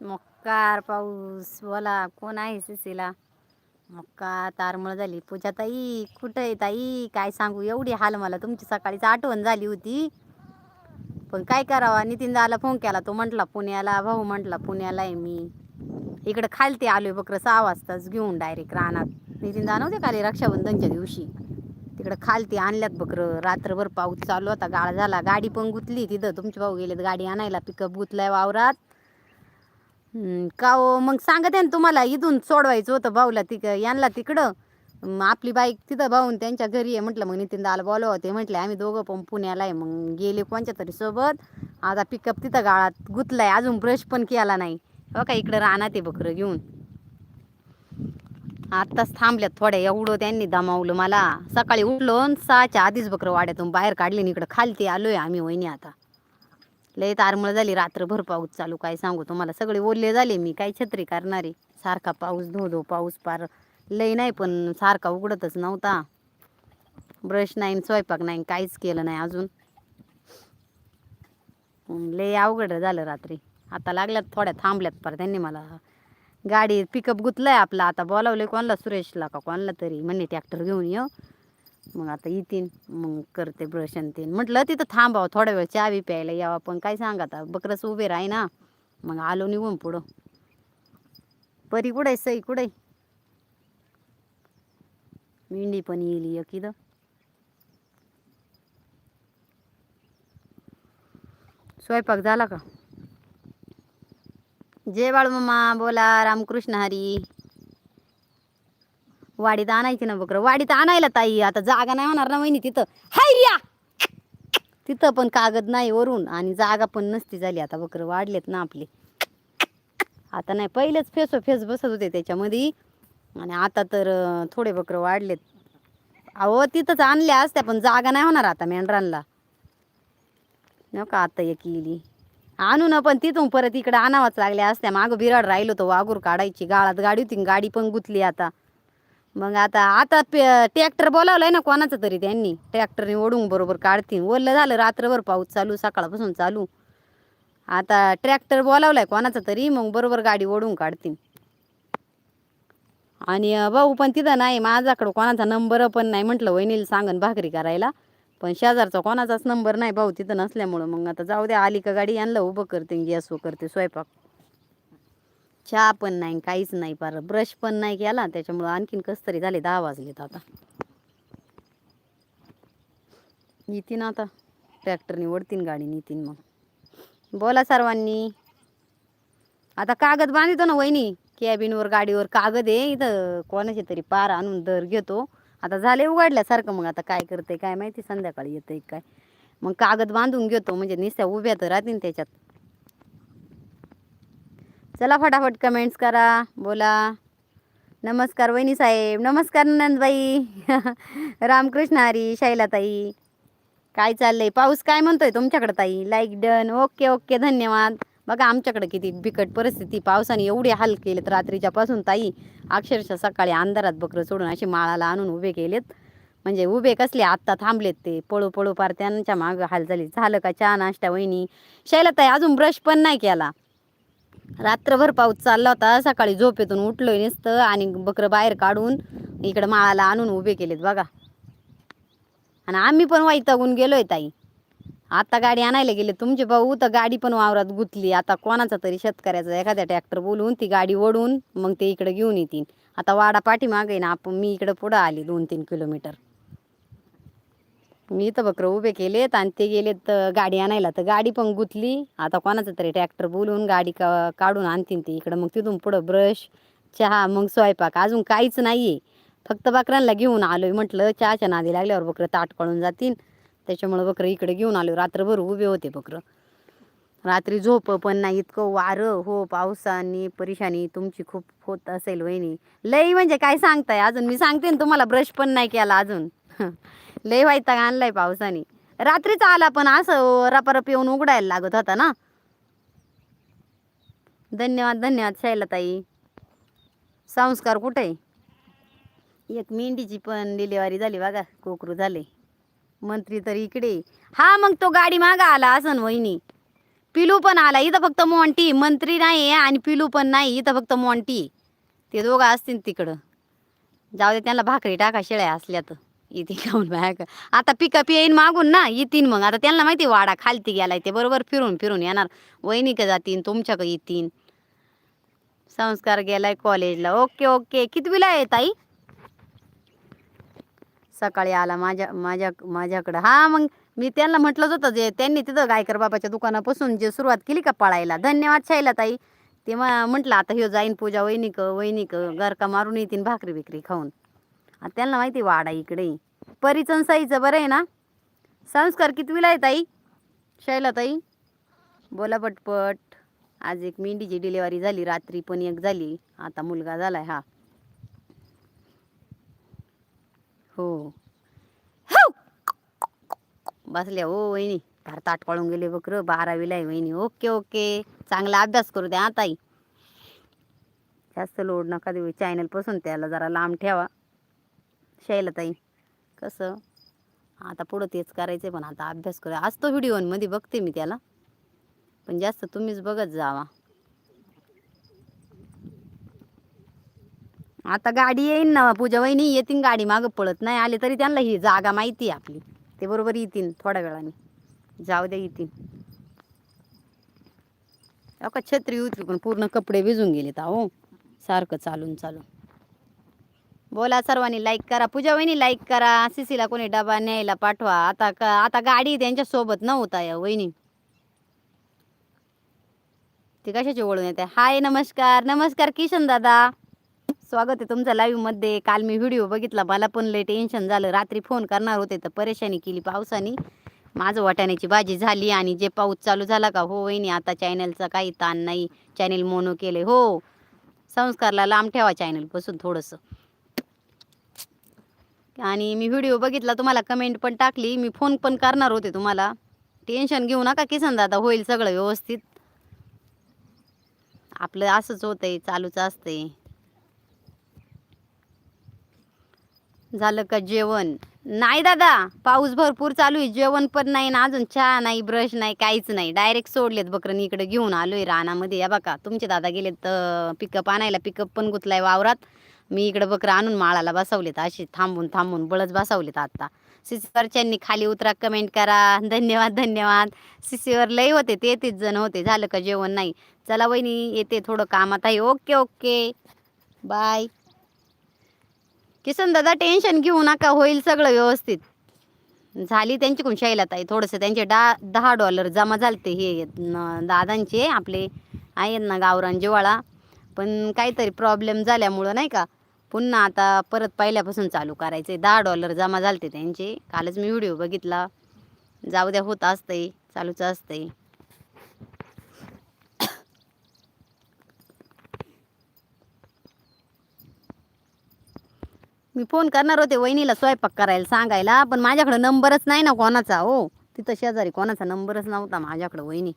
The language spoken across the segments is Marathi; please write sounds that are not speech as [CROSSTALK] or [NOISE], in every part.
मोक्कार पाऊस बोला कोण आहे सिसीला मोक्का तारमळ झाली. पूजा ताई कुठं आहे ताई? काय सांगू? एवढी हाल मला. तुमची सकाळीच आठवण झाली होती. पण काय करावा? नितीन दाला फोन केला. तो म्हटला पुण्याला भाऊ म्हटला पुण्याला आहे मी. इकडं खालते आलोय बकरं सहा वाजताच घेऊन डायरेक्ट रानात. नितीन दा नव्हते खाली रक्षाबंधनच्या दिवशी? तिकडं खालते आणल्यात बकरं. रात्रभर पाऊस चालू होता गाळा झाला. गाडी पण गुतली तिथं. तुमचे भाऊ गेलेत गाडी आणायला पिकअप गुतलाय वावरात. का हो? मग सांगत आहे ना तुम्हाला इथून सोडवायचं होतं भाऊला तिक यांना तिकडं. मग आपली बाईक तिथं भाऊन त्यांच्या घरी आहे म्हटलं मग नितीन दाला बोलव होते. म्हटले आम्ही दोघं पण पुण्याला आहे मग गेले कोणच्या तरी सोबत. आता पिकअप तिथं गाळात गुतलाय अजून ब्रश पण केला नाही. हो का इकडं राहणार ते बकरं घेऊन. आत्ताच थांबल्यात थोड्या एवढं त्यांनी दमावलं मला. सकाळी उठलो सहाच्या आधीच बकरं वाड्यातून बाहेर काढली आणि इकडं खालती आलोय आम्ही वहिनी आता. लय तारमळ झाली रात्रभर पाऊस चालू काय सांगू तुम्हाला. सगळे ओले झाले मी काय छत्री करणारे सारखा पाऊस धो धो पाऊस पार. लय नाही पण सारखा उघडतच नव्हता. ब्रश नाही स्वयंपाक नाही काहीच केलं नाही अजून. लय अवघड झालं रात्री. आता लागल्यात थोड्या थांबल्यात पर त्यांनी मला. गाडी पिकअप गुतलाय आपला. आता बोलावले कोणाला? सुरेशला का कोणाला तरी. म्हणे ट्रॅक्टर घेऊन ये मग आता येतीन मग करते ब्रश आणि म्हटलं तिथं थांबावं थोडा वेळ चहा बी प्यायला यावं पण काय सांगा आता बकरच उभे राही ना. मग आलो निघून पुढं. परी कुठे सई कुठे मेंढी पण येईल एक इथं. स्वयंपाक झाला का? जय मम्मा बोला रामकृष्ण हरी. वाडीत आणायची ना बकरं. वाडीत आणायला ताई आता जागा नाही होणार ना वहिनी तिथं. हाय या तिथं पण कागद नाही वरून आणि जागा पण नसती झाली. आता बकरं वाढलेत ना आपले. आता नाही पहिलेच फेसो फेस बसत होते त्याच्यामध्ये. आणि आता तर थोडे बकरं वाढलेत. अहो तिथंच आणल्या असत्या पण जागा नाही होणार आता मेंढरांना नका का आता एक येली. आणू ना पण तिथून परत इकडे आणावाच लागल्या असत्या. मागं बिराड राहिलो होतो वाघूर काढायची. गाळात गाडी होती गाडी पण गुतली आता. मग आता आता ट्रॅक्टर बोलावलंय ना कोणाचं तरी त्यांनी. ट्रॅक्टरने ओढून बरोबर काढतील. ओलं झालं रात्रभर पाऊस चालू सकाळपासून चालू. आता ट्रॅक्टर बोलावलाय कोणाचं तरी मग बरोबर गाडी ओढून काढतील. आणि भाऊ पण तिथं नाही माझ्याकडं कोणाचा नंबर पण नाही म्हटलं वहिनीला सांगन भाकरी करायला. पण शेजारचा कोणाचाच नंबर नाही भाऊ तिथं नसल्यामुळं. मग आता जाऊ द्या आली का गाडी आणलं उभं करते गॅस करते स्वयंपाक. चहा पण नाही काहीच नाही पार ब्रश पण नाही केला त्याच्यामुळं आणखीन कस तरी झाले दहा वाजलेत आता. येतीन आता. ट्रॅक्टरने ओढतीन गाडी नितीन मग. बोला सर्वांनी. आता कागद बांधतो ना वहिनी कॅबिनवर गाडीवर कागद आहे. इथं कोणाचे तरी पार आणून दर घेतो. आता झाले उघडल्यासारखं मग आता काय करते काय माहिती संध्याकाळी येतं काय. मग कागद बांधून घेतो म्हणजे निस्त्या उभ्या तर राहतील त्याच्यात. चला फटाफट कमेंट्स करा. बोला. नमस्कार वहिनी साहेब. नमस्कार नंदबाई. [LAUGHS] रामकृष्ण हरी शैलाताई. काय चाललंय? पाऊस काय म्हणतोय तुमच्याकडे ताई? लाईक डन ओके ओके धन्यवाद. बघा आमच्याकडे किती बिकट परिस्थिती. पावसाने एवढे हाल केलेत रात्रीच्या पासून ताई. अक्षरशः सकाळी अंधारात बकरं सोडून असे माळाला आणून उभे केलेत. म्हणजे उभे कसले आत्ता थांबलेत ते. पळू पळू पार त्यांच्या मागं हालचाली. झालं का चहा नाश्ता वहिनी? शैलाताई अजून ब्रश पण नाही केला. रात्रभर पाऊस चालला होता. सकाळी झोपेतून उठलोय नुसतं आणि बकरं बाहेर काढून इकडं माळाला आणून उभे केलेत बघा. आणि आम्ही पण वैतागून गेलोय ताई. आता गाडी आणायला गेले तुमचे भाऊ तर गाडी पण वावरात गुतली. आता कोणाचा तरी शेतकऱ्याचा एखाद्या ट्रॅक्टर बोलून ती गाडी ओढून मग ते इकडे घेऊन येतील. आता वाडा पाठीमागे ना आपण मी इकडं पुढं आली दोन तीन किलोमीटर. मी इथं बकरं उभे केलेत आणि ते गेलेत तर गाडी आणायला. तर गाडी पण गुतली. आता कोणाचं तरी ट्रॅक्टर बोलवून गाडी का काढून आणतील ते इकडं. मग तिथून पुढं ब्रश चहा मग स्वयंपाक. अजून काहीच नाही आहे फक्त बकरांना घेऊन आलोय. म्हटलं चहाच्या नादी लागल्यावर बकरं ताट कळून जातील त्याच्यामुळं बकरं इकडे घेऊन आलो रात्रभर उभे होते बकरं. रात्री झोप पण नाही. इतकं वारं. हो पावसाने परेशानी. तुमची खूप होत असेल वहिनी. लई म्हणजे काय सांगताय? अजून मी सांगते ना तुम्हाला ब्रश पण नाही केला अजून. [LAUGHS] लई वैताग आणलाय पावसाने. रात्रीच आला पण असं रपारप येऊन उघडायला लागत होता ना. धन्यवाद धन्यवाद शैलताई. संस्कार कुठे? एक मेंढीची पण डिलिव्हरी झाली बघा कोकरू झाले. मंत्री तर इकडे. हा मग तो गाडी मागा आला असं वहिनी. पिलू पण आला इथं फक्त मोंटी. मंत्री नाही आहे आणि पिलू पण नाही इथं फक्त मोंटी. ते दोघं असतील तिकडं. जाऊ दे त्यांना भाकरी टाका शेळ्या असल्या तर इथे खाऊन बॅग आता पिकअप येईन मागून ना येतीन मग. आता त्यांना माहिती वाडा खालती गेलाय ते. बरोबर फिरून फिरून येणार. वहिनी का जातीन तुमच्याकडे येतीन. संस्कार गेलाय कॉलेजला ओके ओके कितवीला आहे ताई? सकाळी आला माझ्या माझ्या माझ्याकडं. हा मग मी त्यांना म्हटलंच होतं जे त्यांनी तिथं गायकर बाबाच्या दुकानापासून जे सुरुवात केली का पळायला? धन्यवाद शायला ताई. ते म्हटलं आता ह्यो जाईन पूजा वैनिक वैनिक गरका मारून येतीन भाकरी बिकरी खाऊन. त्यांना माहिती वाडा इकडे. परिचनसाईचं बरं आहे ना? संस्कार कितवीला आहे ताई? शैला ताई? बोला पटपट. आज एक मेंढीची डिलिव्हरी झाली रात्री पण एक झाली. आता मुलगा झालाय हा. हो. बसल्या हो वहिनी. फार ताट पळून गेले बकर. बारावीला आहे वहिनी. Okay okay. चांगला अभ्यास करू द्या ताई. जास्त लोड नका देऊ. चॅनलपासून त्याला जरा लांब ठेवा. शैलताई कसं? आता पुढं तेच करायचं पण आता अभ्यास करू तो व्हिडिओमध्ये बघते मी त्याला. पण जास्त तुम्हीच बघत जावा. आता गाडी येईन ना पूजा वहिनी येतीन गाडी मागं पळत. नाही आले तरी त्यांना ही जागा माहिती आहे आपली. ते बरोबर येतील थोड्या वेळाने. जाऊ द्या येतील. अका छत्री होती पण पूर्ण कपडे भिजून गेलेत अहो. सारखं चालून चालून. बोला सर्वांनी लाईक करा. पूजा वहिनी लाईक करा. सिसीला कोणी डबा न्यायला पाठवा. आता का आता गाडी त्यांच्यासोबत नव्हता या वहिनी. ती कशाची ओळून येते हाय नमस्कार. नमस्कार किशन दादा. स्वागत आहे तुमचं लाईव्हमध्ये. काल मी व्हिडिओ बघितला. मला पण लय टेन्शन झालं. रात्री फोन करणार होते तर परेशानी केली पावसाने. माझं वाटाण्याची भाजी झाली आणि जे पाऊस चालू झाला का हो वहिनी आता चॅनलचा काही ताण नाही. चॅनल मोनो केले हो संस्कारला लांब ठेवा चॅनलपासून थोडंसं. आणि मी व्हिडिओ बघितला तुम्हाला कमेंट पण टाकली. मी फोन पण करणार होते तुम्हाला. टेन्शन घेऊ नका किसन दादा होईल सगळं व्यवस्थित. आपलं असंच होतंय चालूच असतंय. झालं का जेवण? नाही दादा पाऊस भरपूर चालू आहे. जेवण पण नाही ना अजून चहा नाही ब्रश नाही काहीच नाही. डायरेक्ट सोडलेत बकरं. इकडे घेऊन आलोय रानामध्ये. या बघा तुमचे दादा गेलेत पिकअप आणायला. पिकअप पण गुतलाय वावरात. मी इकडं बकरं आणून माळाला बसवलेत अशी थांबून थांबून बळच बसवलेत आत्ता सिसीवरच्यांनी खाली उतरा कमेंट करा. धन्यवाद धन्यवाद. सिसीवर लय होते ते तेच जण होते. झालं का जेवण नाही? चला वहिनी येते थोडं कामात आहे ओके ओके. बाय. किसन दादा टेन्शन घेऊ नका. होईल सगळं व्यवस्थित. झाली त्यांच्याकडून शाईला ताई थोडंसं त्यांचे डा दहा डॉलर जमा झालते हे न- दादांचे आपले. आहेत ना गावरान जिवाळा पण काहीतरी प्रॉब्लेम झाल्यामुळं नाही का? पुन्हा आता परत पहिल्यापासून चालू करायचे दहा डॉलर जमा झालते त्यांचे. कालच मी व्हिडिओ बघितला. जाऊ द्या होत असतंय चालूच असतंय. मी फोन करणार होते वहिनीला स्वयंपाक करायला सांगायला पण माझ्याकडे नंबरच नाही ना कोणाचा हो. तिथं शेजारी कोणाचा नंबरच नव्हता माझ्याकडं वहिनी.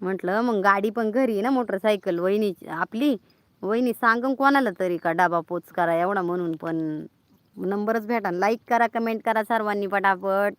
म्हटलं मग गाडी पण घरी आहे ना मोटरसायकल वहिनी आपली. वहिनी सांगून कोणाला तरी का डाबा पोच करा एवढा म्हणून पण नंबरच भेटा लाईक करा कमेंट करा सर्वांनी पटापट.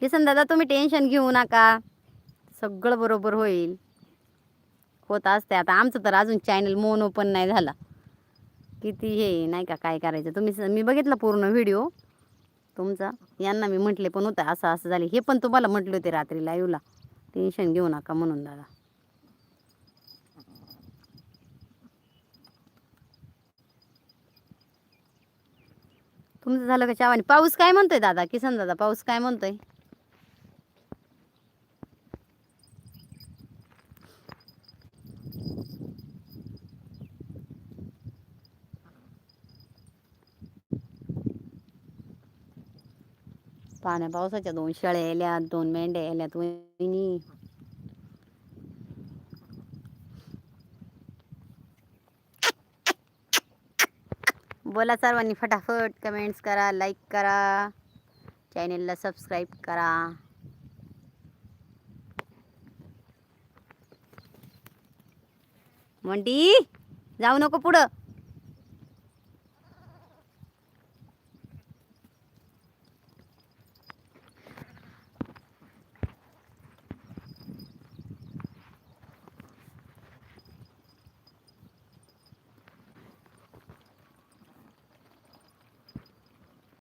किसन दादा तुम्ही टेन्शन घेऊ नका. सगळं बरोबर होईल. होत असते आता आमचं तर अजून चॅनल मोनो पण नाही झाला. किती हे नाही का काय करायचं? तुम्ही स- मी बघितला पूर्ण व्हिडिओ तुमचा यांना मी म्हटले पण होतं असं असं झाले. हे पण तुम्हाला म्हटले होते रात्री लाईव्हला टेन्शन घेऊ नका म्हणून दादा. तुमचं झालं का चावानी पाऊस काय म्हणतोय दादा? किसन दादा पाऊस काय म्हणतोय? पाण्या पावसाच्या दोन शेळ्या आल्या दोन मेंढ्या आल्या तुम्ही बोला सर्वांनी फटाफट कमेंट्स करा लाईक करा चॅनेलला सबस्क्राईब करा. मंडी जाऊ नको पुढं.